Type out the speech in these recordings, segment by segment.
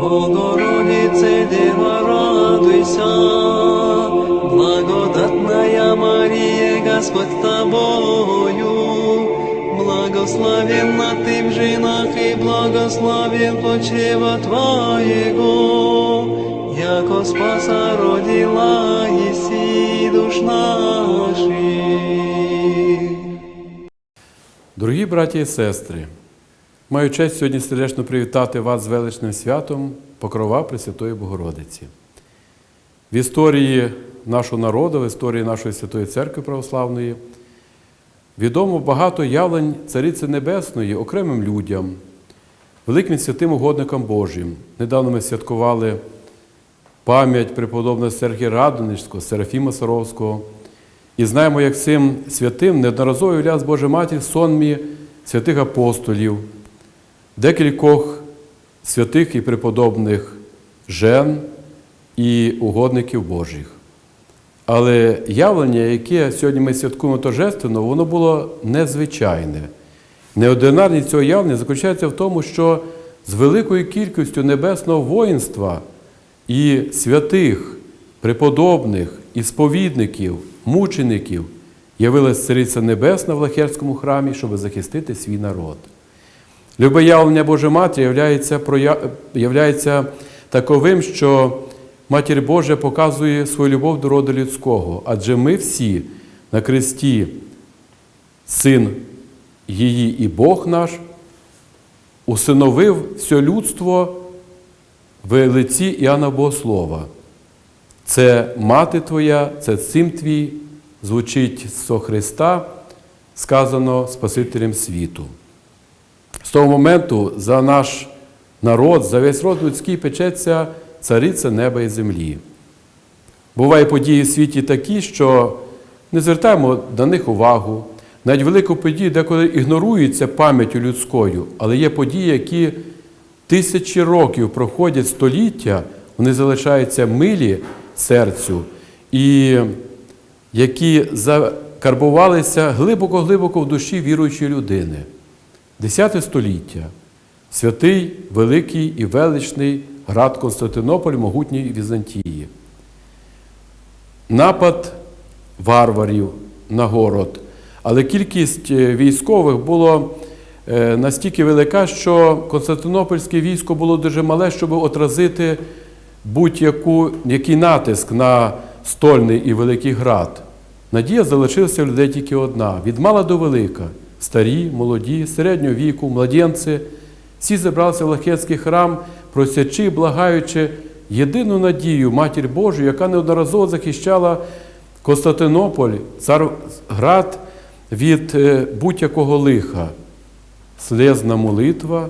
Богородице, Дева, радуйся, благодатная Мария, Господь с тобою, благословенна ты в женах и благословен почева Твоего, яко спаса родила еси душ наших. Дорогі браті і сестри, маю честь сьогодні сердечно привітати вас з величним святом Покрова Пресвятої Богородиці. В історії нашого народу, в історії нашої Святої Церкви Православної відомо багато явлень Цариці Небесної окремим людям, великим святим угодникам Божим. Недавно ми святкували пам'ять преподобного Сергія Радонежського, Серафіма Саровського. І знаємо, як цим святим неодноразово являлась Божа Матір сонмі святих апостолів, декількох святих і преподобних жен і угодників Божих. Але явлення, яке сьогодні ми святкуємо торжественно, воно було незвичайне. Неординарність цього явлення заключається в тому, що з великою кількістю небесного воїнства і святих, преподобних, і сповідників, мучеників явилась Цариця Небесна в Лахерському храмі, щоб захистити свій народ. Любе явлення Божої Матері являється, таковим, що Матір Божа показує свою любов до роду людського, адже ми всі на кресті, Син її і Бог наш, усиновив все людство в лиці Іоанна Богослова. Це мати Твоя, це син Твій, звучить со Христа, сказано Спасителем світу. З того моменту за наш народ, за весь род людський печеться цариця неба і землі. Бувають події в світі такі, що не звертаємо на них увагу. Навіть велику подію деколи ігнорується пам'яттю людською, але є події, які тисячі років проходять століття, вони залишаються милі серцю, і які закарбувалися глибоко-глибоко в душі віруючої людини. Десяте століття святий, великий і величний град Константинополь могутньої Візантії. Напад варварів на город, але кількість е, військових було е, настільки велика, що Константинопольське військо було дуже мале, щоб отразити будь-який натиск на стольний і великий град. Надія залишилася в людей тільки одна: від мала до велика. Старі, молоді, середнього віку, младенці. Всі зібралися в Лахетський храм, просячи, благаючи єдину надію Матір Божу, яка неодноразово захищала Константинополь, Царград від е, будь-якого лиха. Слезна молитва,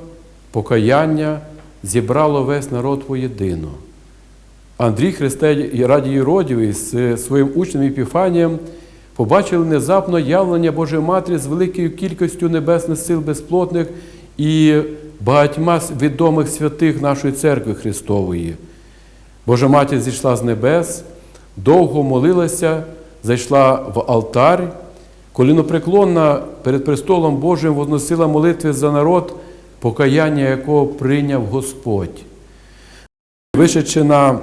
покаяння зібрало весь народ воєдино. Андрій Христе раді Єродівий з своїм учнем Епіфанієм побачили внезапно явлення Божої Матері з великою кількістю небесних сил безплотних і багатьма відомих святих нашої церкви Христової. Божа Матір зійшла з небес, довго молилася, зайшла в алтар, колінопреклонна перед престолом Божим возносила молитви за народ, покаяння якого прийняв Господь. Вишедши на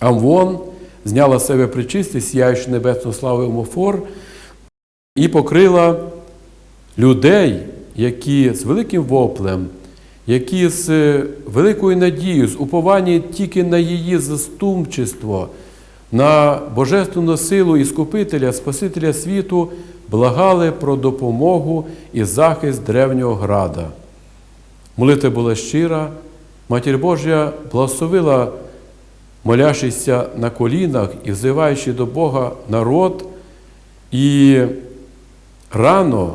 Амвон, зняла з себе причистий, сяючи небесну славу омофор, і покрила людей, які з великим воплем, які з е, великою надією, з упованням тільки на її заступчество, на божественну силу Іскупителя, Спасителя світу, благали про допомогу і захист древнього града. Молитва була щира, Матір Божа благословила молящийся на колінах і взиваючи до Бога народ, і рано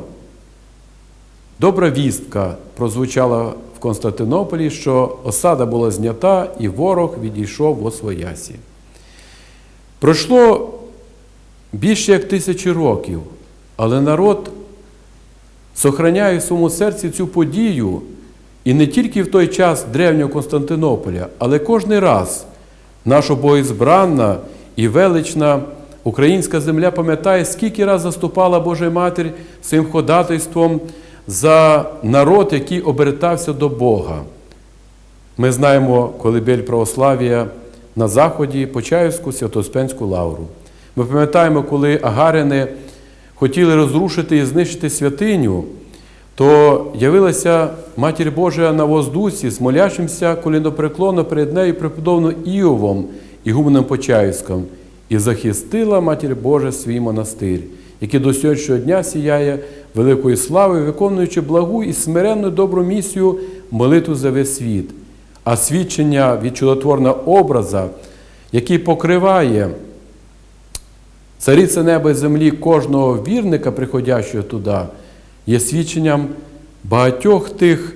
добра вістка прозвучала в Константинополі, що осада була знята і ворог відійшов в Освоясі. Пройшло більше як тисячі років, але народ сохраняє в своєму серці цю подію і не тільки в той час древнього Константинополя, але кожний раз наша богозбранна і велична українська земля пам'ятає, скільки раз заступала Божа Матір своїм ходатайством за народ, який обертався до Бога. Ми знаємо колибель православ'я на Заході, Почаївську Святоспенську лавру. Ми пам'ятаємо, коли агарини хотіли розрушити і знищити святиню, то явилася Матір Божа на воздусі з молящимся колінопреклонно перед нею преподобно Іовом, ігуменом Почаївським, і захистила Матір Божа свій монастир, який до сьогоднішнього дня сіяє великою славою, виконуючи благу і смиренну добру місію молитву за весь світ. А свідчення від чудотворного образа, який покриває Цариця неба і землі кожного вірника, приходящого туди, є свідченням багатьох тих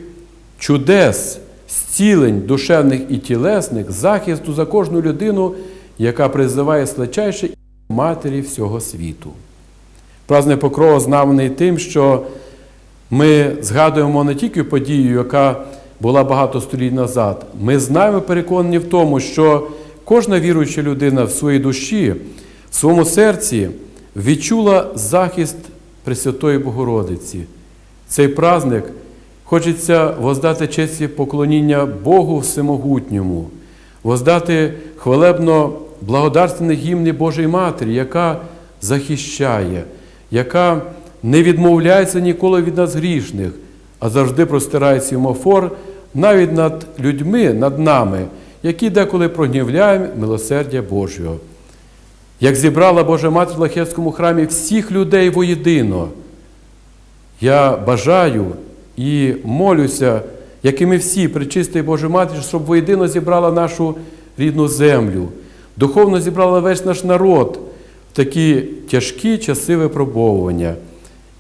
чудес, зцілень душевних і тілесних, захисту за кожну людину, яка призиває сличайше матері всього світу. Праздник Покрова знамений тим, що ми згадуємо не тільки подію, яка була багато століть назад. Ми знаємо переконані в тому, що кожна віруюча людина в своїй душі, в своєму серці відчула захист Пресвятої Богородиці. Цей праздник хочеться воздати честь і поклоніння Богу Всемогутньому, воздати хвалебно благодарственні гімни Божої Матері, яка захищає, яка не відмовляється ніколи від нас грішних, а завжди простирає сімофор навіть над людьми, над нами, які деколи прогнівляємо милосердя Божого. Як зібрала Божа Матір в Лахевському храмі всіх людей воєдино, я бажаю і молюся, як і ми всі, причистий Божа Матір, щоб воєдино зібрала нашу рідну землю, духовно зібрала весь наш народ в такі тяжкі часи випробовування.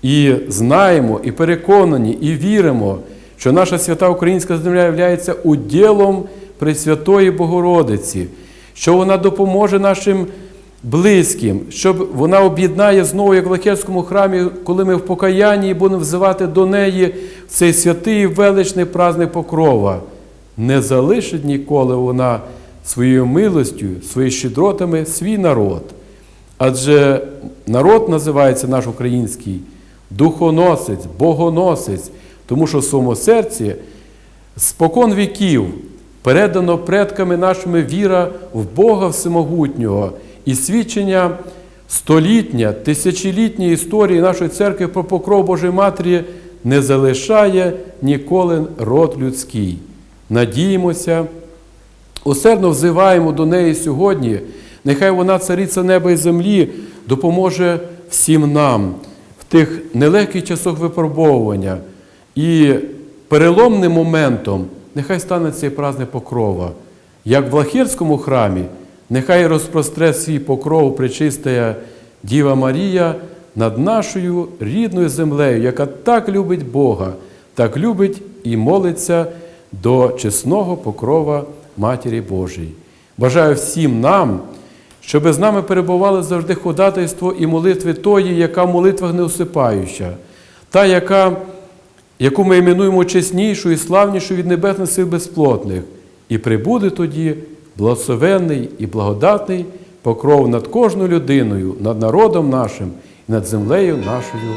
І знаємо, і переконані, і віримо, що наша свята українська земля є уділом Пресвятої Богородиці, що вона допоможе нашим близьким, щоб вона об'єднає знову, як в Лахерському храмі, коли ми в покаянні будемо взивати до неї цей святий і величний праздник Покрова. Не залишить ніколи вона своєю милостю, своїми щедротами свій народ. Адже народ називається наш український духоносець, богоносець, тому що в своєму серці спокон віків передано предками нашими віра в Бога Всемогутнього і свідчення столітня, тисячолітньої історії нашої церкви про покров Божої Матері не залишає ніколи род людський. Надіємося, усердно взиваємо до неї сьогодні. Нехай вона, цариця неба і землі, допоможе всім нам в тих нелегких часах випробовування. І переломним моментом нехай стане цей праздник покрова. Як в Лахірському храмі, нехай розпростре свій покров причистая Діва Марія над нашою рідною землею, яка так любить Бога, так любить і молиться до чесного покрова Матері Божої. Бажаю всім нам, щоб з нами перебували завжди ходатайство і молитви тої, яка в молитвах не усипаюча, та, яка, яку ми іменуємо чеснішою і славнішою від небесних сил безплотних, і прибуде тоді благословенний і благодатний покров над кожною людиною, над народом нашим і над землею нашою.